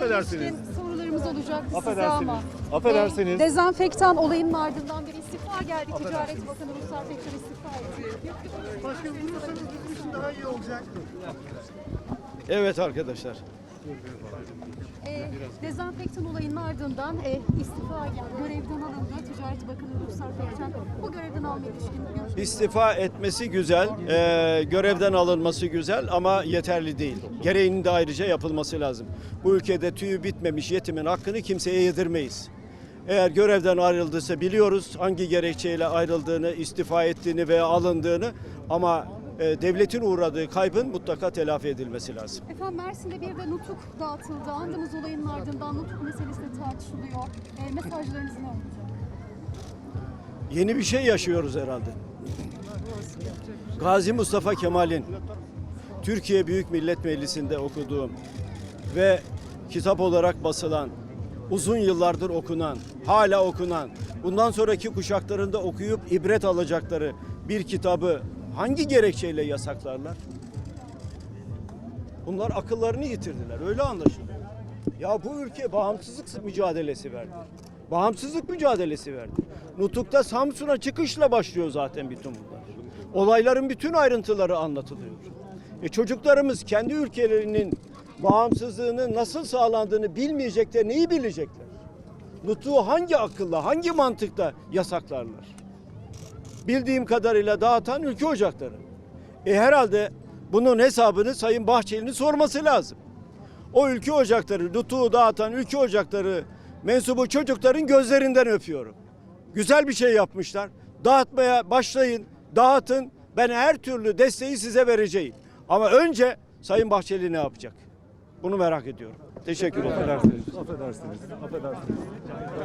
Affedersiniz. sorularımız olacak size Affedersiniz. ama. Affedersiniz. Ee, dezenfektan olayının ardından bir istifa geldi. Ticaret Bakanı Ruslar Tekrar istifa etti. Başkanım durursanız bizim için daha iyi olacak. Evet arkadaşlar. Ee, dezenfektan olayının ardından e, istifa. Görevden alındı. Ticaret Bakanı Ruslar Tekrar bu görevden alma ilişkin görüşmeler. İstifa etmesi güzel, eee, görevden alınması güzel ama yeterli değil. Gereğinin de ayrıca yapılması lazım. Bu ülkede tüyü bitmemiş yetimin hakkını kimseye yedirmeyiz. Eğer görevden ayrıldıysa biliyoruz hangi gerekçeyle ayrıldığını, istifa ettiğini veya alındığını ama devletin uğradığı kaybın mutlaka telafi edilmesi lazım. Efendim Mersin'de bir de nutuk dağıtıldı. Andığımız olayının ardından nutuk meselesi de tartışılıyor. E, mesajlarınız ne olacak? Yeni bir şey yaşıyoruz herhalde. Gazi Mustafa Kemal'in Türkiye Büyük Millet Meclisi'nde okuduğum ve kitap olarak basılan, uzun yıllardır okunan, hala okunan, bundan sonraki kuşaklarında okuyup ibret alacakları bir kitabı hangi gerekçeyle yasaklarlar? Bunlar akıllarını yitirdiler. Öyle anlaşılıyor. Ya bu ülke bağımsızlık mücadelesi verdi. Bağımsızlık mücadelesi verdi. Nutuk'ta Samsun'a çıkışla başlıyor zaten bütün bunlar. Olayların bütün ayrıntıları anlatılıyor. E çocuklarımız kendi ülkelerinin bağımsızlığının nasıl sağlandığını bilmeyecekler, neyi bilecekler? Nutuk'u hangi akılla, hangi mantıkla yasaklarlar? Bildiğim kadarıyla dağıtan ülke ocakları. E herhalde bunun hesabını Sayın Bahçeli'nin sorması lazım. O ülke ocakları, nutuğu dağıtan ülke ocakları mensubu çocukların gözlerinden öpüyorum. Güzel bir şey yapmışlar. Dağıtmaya başlayın, dağıtın. Ben her türlü desteği size vereceğim. Ama önce Sayın Bahçeli ne yapacak? Bunu merak ediyorum. Teşekkür ederim. Affedersiniz. Affedersiniz. Affedersiniz.